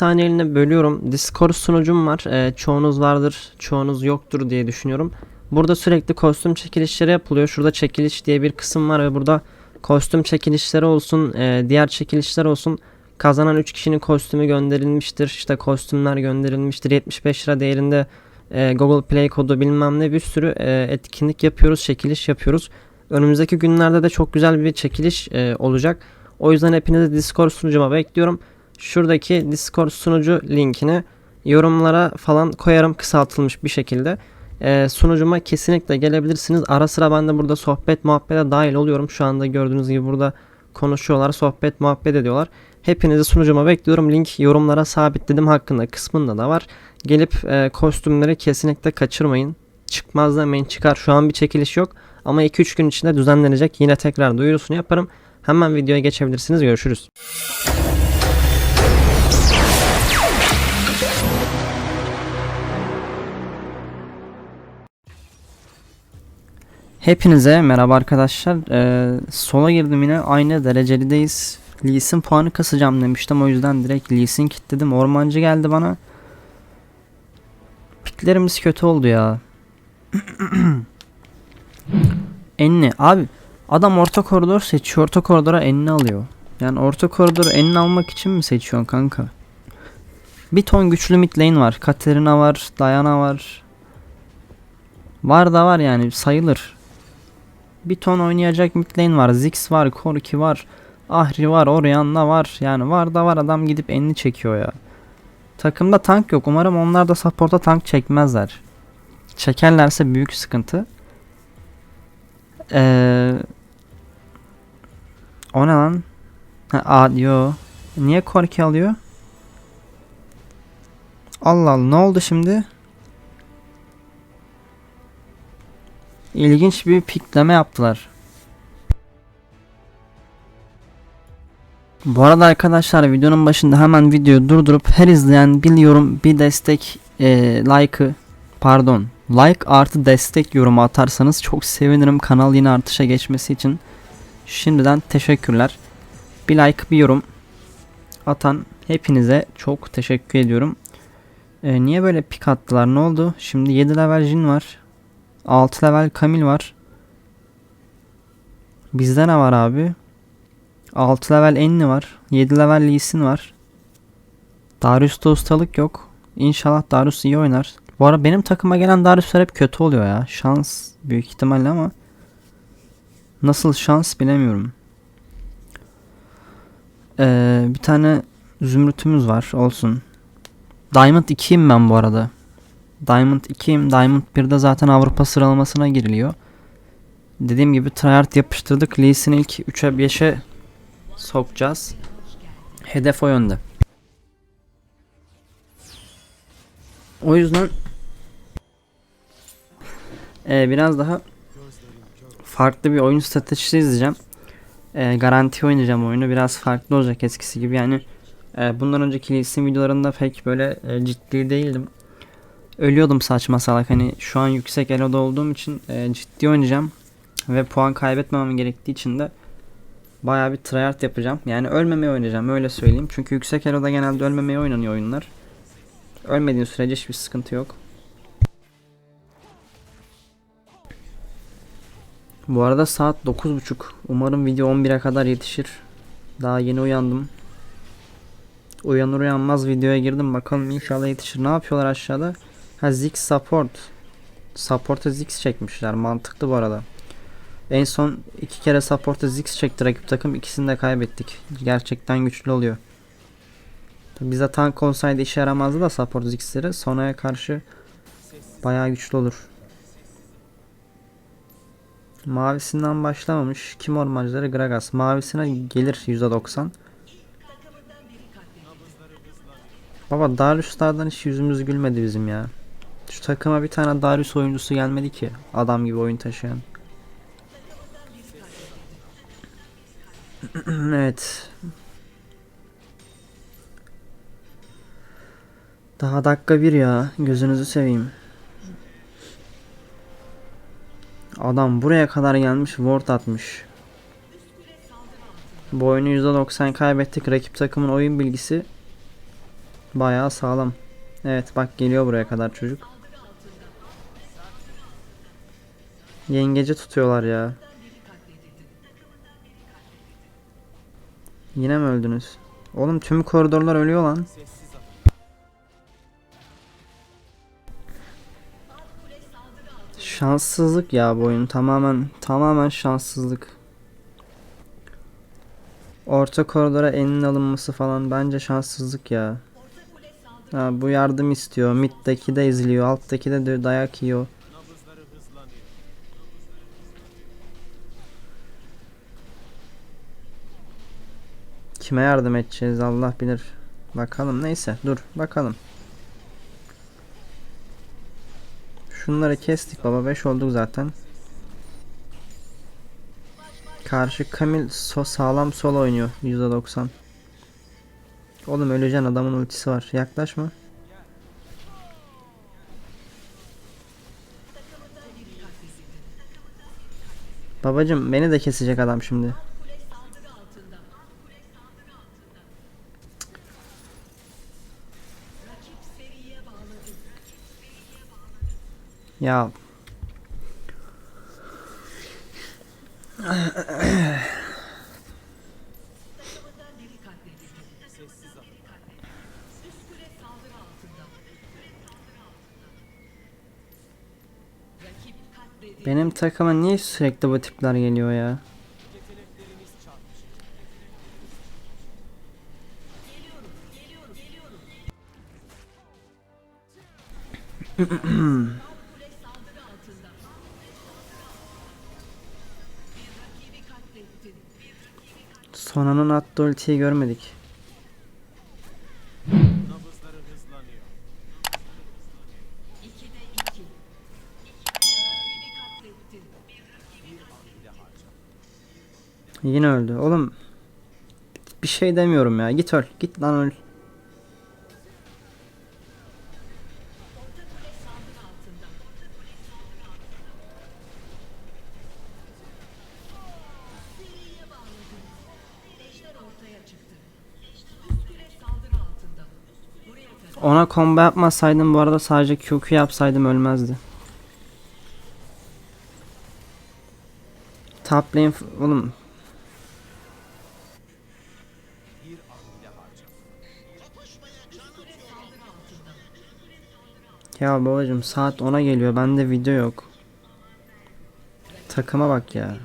saniyeliğine bölüyorum. Discord sunucum var. Ee, çoğunuz vardır, çoğunuz yoktur diye düşünüyorum. Burada sürekli kostüm çekilişleri yapılıyor. Şurada çekiliş diye bir kısım var ve burada kostüm çekilişleri olsun, e, diğer çekilişler olsun. Kazanan 3 kişinin kostümü gönderilmiştir. İşte kostümler gönderilmiştir. 75 lira değerinde e, Google Play kodu bilmem ne bir sürü e, etkinlik yapıyoruz, çekiliş yapıyoruz. Önümüzdeki günlerde de çok güzel bir çekiliş e, olacak. O yüzden hepinizi Discord sunucuma bekliyorum. Şuradaki Discord sunucu linkini yorumlara falan koyarım kısaltılmış bir şekilde. Ee, sunucuma kesinlikle gelebilirsiniz. Ara sıra ben de burada sohbet muhabbete dahil oluyorum. Şu anda gördüğünüz gibi burada konuşuyorlar, sohbet muhabbet ediyorlar. Hepinizi sunucuma bekliyorum. Link yorumlara sabitledim hakkında kısmında da var. Gelip e, kostümleri kesinlikle kaçırmayın. Çıkmaz demeyin çıkar. Şu an bir çekiliş yok. Ama 2-3 gün içinde düzenlenecek. Yine tekrar duyurusunu yaparım. Hemen videoya geçebilirsiniz. Görüşürüz. Hepinize merhaba arkadaşlar. Ee, sola girdim yine aynı derecelideyiz. Lee Sin puanı kasacağım demiştim. O yüzden direkt Lee Sin kilitledim. Ormancı geldi bana. Piklerimiz kötü oldu ya. enni. Abi adam orta koridor seçiyor. Orta koridora enni alıyor. Yani orta koridoru enni almak için mi seçiyorsun kanka? Bir ton güçlü mid lane var. Katerina var. Diana var. Var da var yani sayılır. Bir ton oynayacak mid lane var. Ziggs var, Corki var, Ahri var, Orianna var. Yani var da var adam gidip elini çekiyor ya. Takımda tank yok. Umarım onlar da support'a tank çekmezler. Çekerlerse büyük sıkıntı. Ee, o ne lan? Ha, a, yo. Niye Corki alıyor? Allah Allah ne oldu şimdi? İlginç bir pikleme yaptılar. Bu arada arkadaşlar videonun başında hemen videoyu durdurup her izleyen bir yorum bir destek e, like'ı pardon like artı destek yorumu atarsanız çok sevinirim kanal yine artışa geçmesi için. Şimdiden teşekkürler. Bir like bir yorum atan hepinize çok teşekkür ediyorum. E, niye böyle pik attılar ne oldu? Şimdi 7 level Jin var. 6 level Kamil var. Bizde ne var abi? 6 level Enni var. 7 level Lee var. Darius'ta ustalık yok. İnşallah Darius iyi oynar. Bu arada benim takıma gelen Darius'lar hep kötü oluyor ya. Şans büyük ihtimalle ama nasıl şans bilemiyorum. Ee, bir tane zümrütümüz var olsun. Diamond 2'yim ben bu arada. Diamond 2'yim. Diamond 1'de zaten Avrupa sıralamasına giriliyor. Dediğim gibi tryhard yapıştırdık. Lee ilk 3'e 5'e sokacağız. Hedef o yönde. O yüzden e, biraz daha farklı bir oyun stratejisi izleyeceğim. E, garanti oynayacağım oyunu. Biraz farklı olacak eskisi gibi. Yani e, bundan önceki Lee videolarında pek böyle e, ciddi değildim ölüyordum saçma salak. Hani şu an yüksek eloda olduğum için e, ciddi oynayacağım. Ve puan kaybetmemem gerektiği için de baya bir tryhard yapacağım. Yani ölmemeye oynayacağım öyle söyleyeyim. Çünkü yüksek eloda genelde ölmemeye oynanıyor oyunlar. Ölmediğin sürece hiçbir sıkıntı yok. Bu arada saat 9.30. Umarım video 11'e kadar yetişir. Daha yeni uyandım. Uyanır uyanmaz videoya girdim. Bakalım inşallah yetişir. Ne yapıyorlar aşağıda? Ha Ziggs support. Support'a Ziggs çekmişler. Mantıklı bu arada. En son iki kere support'a Ziggs çekti rakip takım. ikisini de kaybettik. Gerçekten güçlü oluyor. Bize tank olsaydı işe yaramazdı da support Ziggs'leri. Sonraya karşı bayağı güçlü olur. Mavisinden başlamamış. Kim ormancıları? Gragas. Mavisine gelir %90. Baba Darius'lardan hiç yüzümüz gülmedi bizim ya. Şu takıma bir tane Darius oyuncusu gelmedi ki. Adam gibi oyun taşıyan. evet. Daha dakika bir ya. Gözünüzü seveyim. Adam buraya kadar gelmiş ward atmış. Bu oyunu %90 kaybettik. Rakip takımın oyun bilgisi Bayağı sağlam. Evet bak geliyor buraya kadar çocuk. Yengeci tutuyorlar ya. Yine mi öldünüz? Oğlum tüm koridorlar ölüyor lan. Şanssızlık ya bu oyun tamamen tamamen şanssızlık. Orta koridora enin alınması falan bence şanssızlık ya. Ha, bu yardım istiyor. Mid'deki de izliyor. Alttaki de dayak yiyor. Kime yardım edeceğiz Allah bilir. Bakalım neyse dur bakalım. Şunları kestik baba 5 olduk zaten. Karşı Kamil so sağlam sol oynuyor %90. Oğlum öleceksin adamın ultisi var. Yaklaşma. Babacım beni de kesecek adam şimdi. Ya benim takıma niye sürekli bu tipler geliyor ya? Sonanın attığı ultiyi görmedik. Yine öldü. Oğlum bir şey demiyorum ya. Git öl. Git lan öl. Ona combo yapmasaydım bu arada sadece QQ yapsaydım ölmezdi. Top lane oğlum Ya babacım saat 10'a geliyor bende video yok. Takıma bak ya.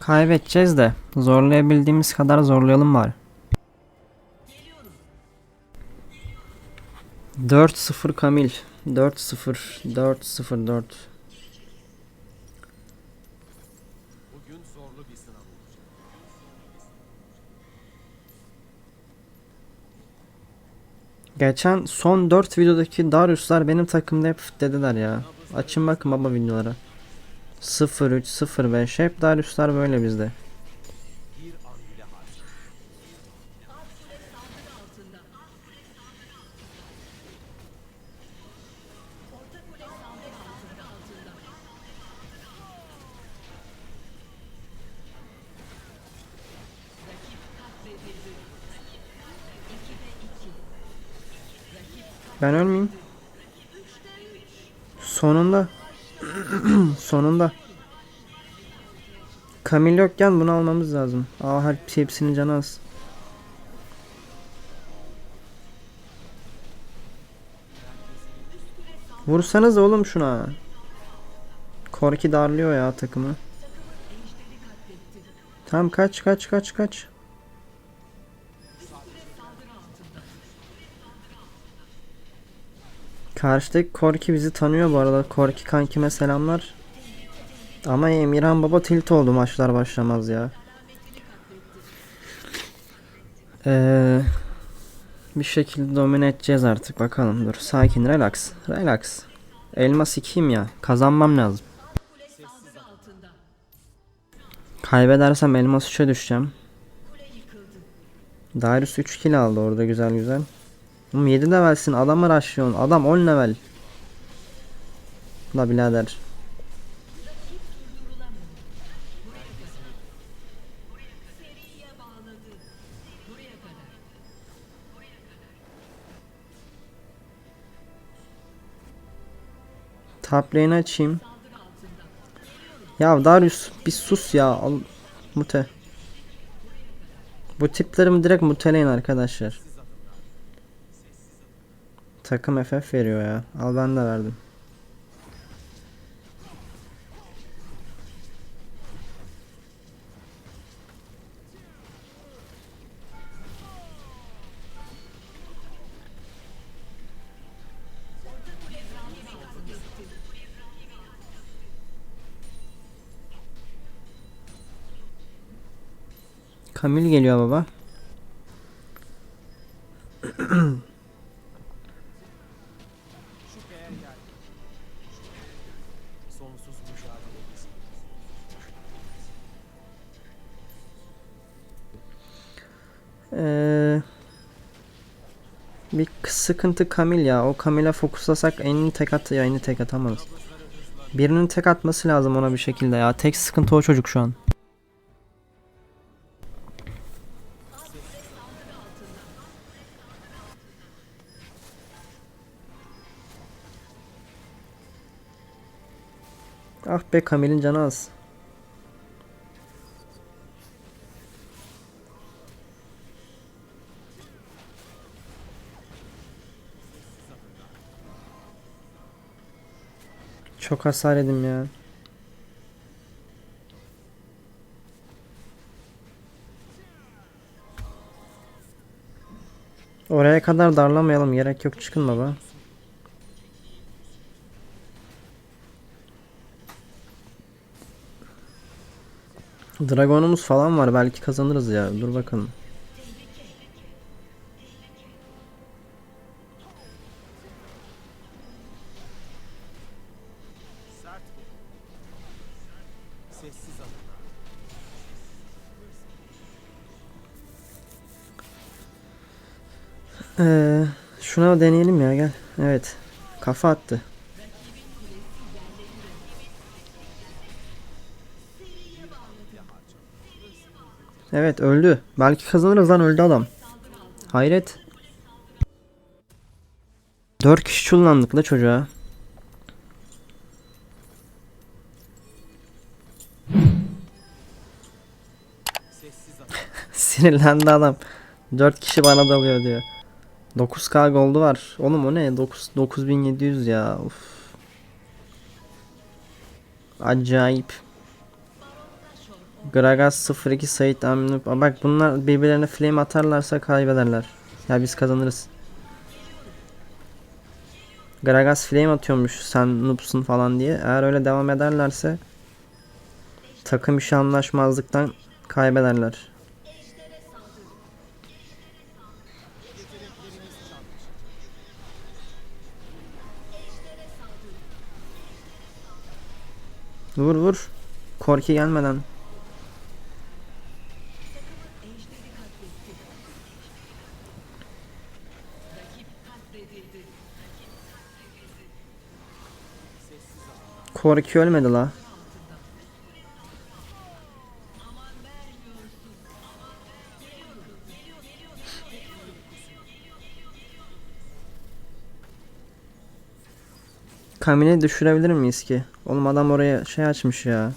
Kaybedeceğiz de zorlayabildiğimiz kadar zorlayalım bari. 4-0 Kamil. 4-0 4-0 4. Bugün zorlu bir sınav olacak. Geçen son 4 videodaki Darius'lar benim takımda hep dediler ya. Açın bakın baba videolara. 03 05 hep Darius'lar böyle bizde. Ben ölmeyeyim. Sonunda. Sonunda. Kamil yokken bunu almamız lazım. Aa hepsi hepsinin canı az. Vursanız oğlum şuna. Korki darlıyor ya takımı. Tamam kaç kaç kaç kaç. Karşıdaki Korki bizi tanıyor bu arada. Korki kankime selamlar. Ama Emirhan Baba tilt oldu maçlar başlamaz ya. Ee, Bir şekilde domine edeceğiz artık bakalım. Dur sakin relax. Relax. Elmas 2'yim ya. Kazanmam lazım. Kaybedersem elmas 3'e düşeceğim. Darius 3 kill aldı orada güzel güzel. Oğlum 7 levelsin adamı rushlıyorsun. Adam 10 level. La birader. Top lane'i açayım. Ya Darius bir sus ya. Al, mute. Bu tiplerimi direkt muteleyin arkadaşlar. Takım FF veriyor ya. Al ben de verdim. Kamil geliyor baba. Sıkıntı Kamil ya. O Kamil'e fokuslasak enini tek at ya eni tek atamaz. Birinin tek atması lazım ona bir şekilde ya. Tek sıkıntı o çocuk şu an. Ah be Kamil'in canı az. Çok hasar yedim ya. Oraya kadar darlamayalım. Gerek yok çıkın baba. Dragonumuz falan var. Belki kazanırız ya. Dur bakalım. Ee, şuna deneyelim ya gel. Evet. Kafa attı. Evet öldü. Belki kazanırız lan öldü adam. Hayret. 4 kişi çullandık la çocuğa. Sinirlendi adam. 4 kişi bana dalıyor diyor. 9k goldu var. Oğlum o ne? 9 9700 ya. Uf. Acayip. Gragas 02 Sait Amnup. Aa, Bak bunlar birbirlerine flame atarlarsa kaybederler. Ya biz kazanırız. Gragas flame atıyormuş sen noobsun falan diye. Eğer öyle devam ederlerse takım işi anlaşmazlıktan kaybederler. Vur vur. Korki gelmeden. Korki ölmedi la. Kamini düşürebilir miyiz ki? Oğlum adam oraya şey açmış ya.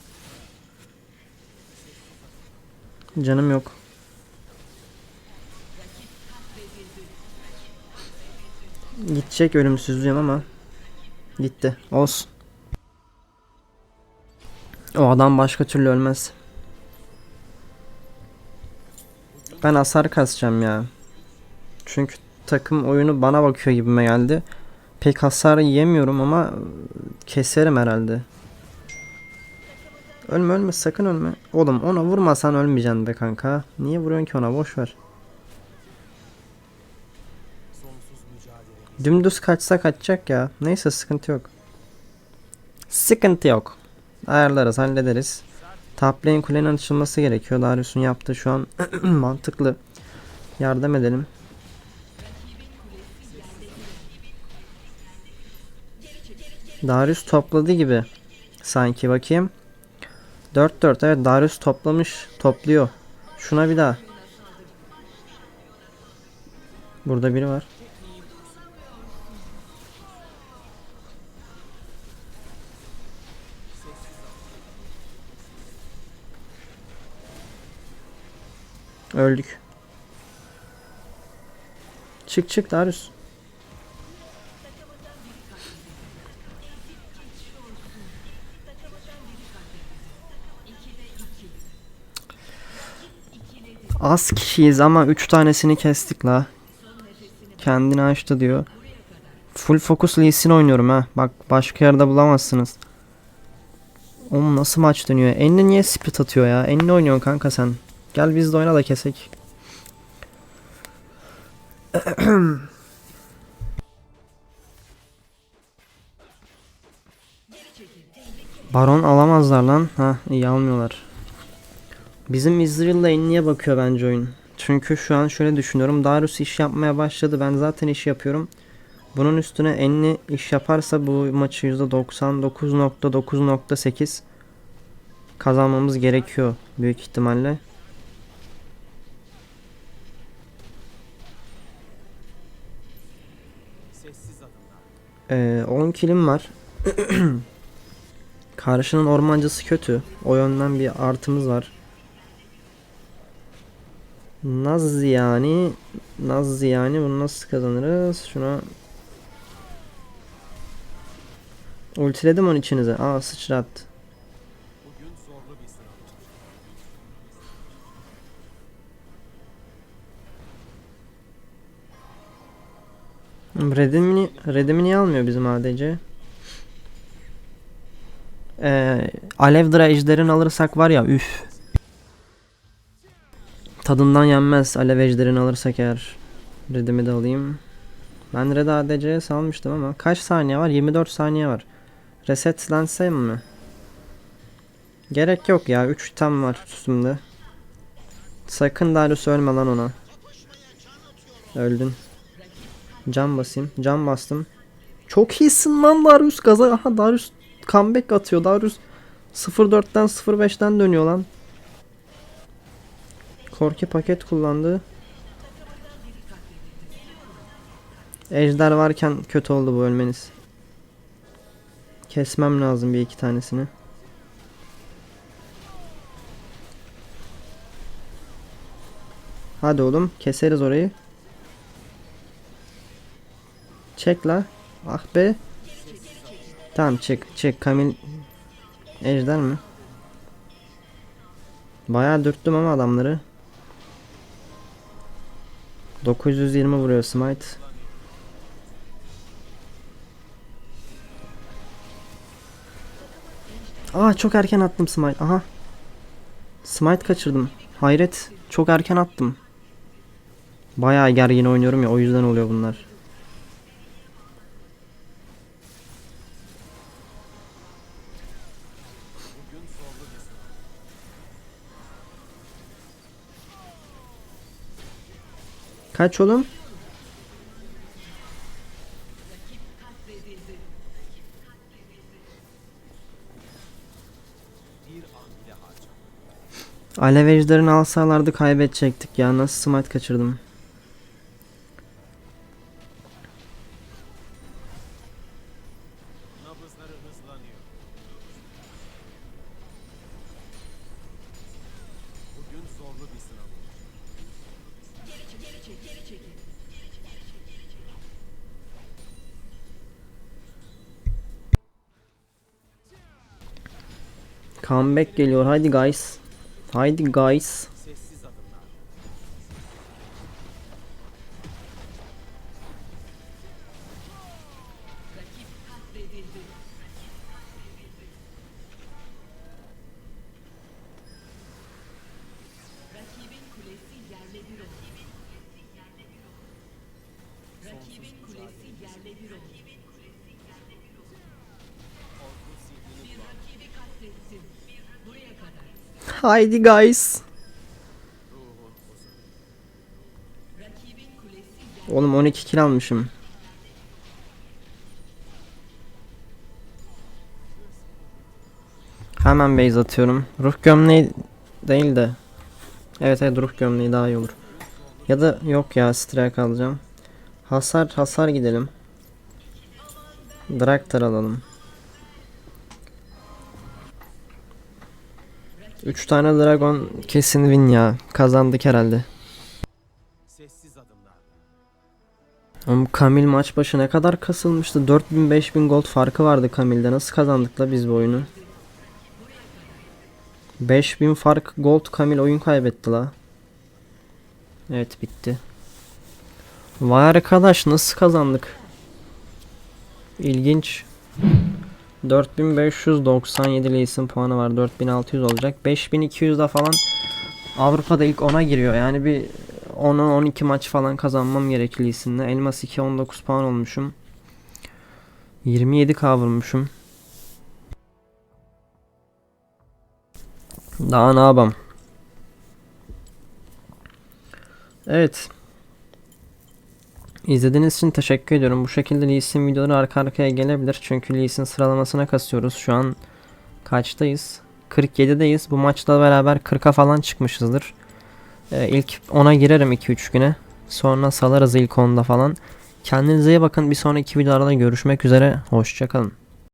Canım yok. Gidecek ölümsüzlüğüm ama gitti. Olsun. O adam başka türlü ölmez. Ben hasar kasacağım ya. Çünkü takım oyunu bana bakıyor gibime geldi. Pek hasar yiyemiyorum ama keserim herhalde. Ölme ölme sakın ölme. Oğlum ona vurmasan ölmeyeceksin be kanka. Niye vuruyorsun ki ona boş ver. Dümdüz kaçsa kaçacak ya. Neyse sıkıntı yok. Sıkıntı yok. Ayarlarız hallederiz. Top lane kulenin açılması gerekiyor. Darius'un yaptığı şu an mantıklı. Yardım edelim. Darius topladı gibi. Sanki bakayım. 4-4 evet Darius toplamış. Topluyor. Şuna bir daha. Burada biri var. Öldük. Çık çık Darius. Az kişiyiz ama 3 tanesini kestik la. Kendini açtı diyor. Full focus Lee Sin oynuyorum ha. Bak başka yerde bulamazsınız. Oğlum nasıl maç dönüyor? Enni niye split atıyor ya? Enni oynuyorsun kanka sen. Gel biz de oyna da kesek. Baron alamazlar lan. Ha iyi almıyorlar. Bizim Israel'la Enni'ye bakıyor bence oyun. Çünkü şu an şöyle düşünüyorum. Darius iş yapmaya başladı. Ben zaten iş yapıyorum. Bunun üstüne Enni iş yaparsa bu maçı %99.9.8 kazanmamız gerekiyor büyük ihtimalle. Ee, 10 kilim var. Karşının ormancısı kötü. O yönden bir artımız var. Naz yani Naz yani bunu nasıl kazanırız? Şuna Ultiledim onun içinize. Aa sınav. Redimini, Redim'i niye almıyor bizim ADC? Ee, Alevdra ejderini alırsak var ya üf. Tadından yenmez Alev ejderini alırsak eğer. Redim'i de alayım. Ben Red ADC'ye salmıştım ama kaç saniye var? 24 saniye var. Resetlensem mi? Gerek yok ya 3 tam var üstümde. Sakın Darius ölme lan ona. Öldün. Cam basayım. Cam bastım. Çok iyisin lan Darius gaza. Aha Darius comeback atıyor. Darius 0.4'ten 0.5'ten dönüyor lan. Korki paket kullandı. Ejder varken kötü oldu bu ölmeniz. Kesmem lazım bir iki tanesini. Hadi oğlum keseriz orayı. Çek la. Ah be. Tamam çık çık Kamil Ejder mi? Bayağı dürttüm ama adamları. 920 vuruyor smite. Aa çok erken attım smite. Aha. Smite kaçırdım. Hayret. Çok erken attım. Bayağı gergin oynuyorum ya o yüzden oluyor bunlar. Kaç oğlum? Bir an bile harcama. Alev ejderini alsalardı kaybedecektik ya. Nasıl smite kaçırdım. Comeback geliyor. Haydi guys. Haydi guys. Sessiz adımlar. Sonsuz mücadele. Korku Haydi guys. Oğlum 12 kill almışım. Hemen base atıyorum. Ruh gömleği değil de. Evet evet ruh gömleği daha iyi olur. Ya da yok ya strike alacağım. Hasar hasar gidelim. Draktar alalım. 3 tane dragon kesin win ya. Kazandık herhalde. Oğlum Kamil maç başı ne kadar kasılmıştı? 4000-5000 gold farkı vardı Kamil'de. Nasıl kazandık la biz bu oyunu? 5000 fark gold Kamil oyun kaybetti la. Evet bitti. Vay arkadaş nasıl kazandık? İlginç. 4597 Lee'sin puanı var. 4600 olacak. 5200'de falan Avrupa'da ilk 10'a giriyor. Yani bir 10-12 maç falan kazanmam gerekli Lee'sinle. Elmas 2 19 puan olmuşum. 27k vurmuşum. Daha ne yapam? Evet. İzlediğiniz için teşekkür ediyorum. Bu şekilde Lee videoları arka arkaya gelebilir. Çünkü Lee sıralamasına kasıyoruz. Şu an kaçtayız? 47'deyiz. Bu maçla beraber 40'a falan çıkmışızdır. Ee, ilk 10'a girerim 2-3 güne. Sonra salarız ilk 10'da falan. Kendinize iyi bakın. Bir sonraki videolarda görüşmek üzere. Hoşçakalın.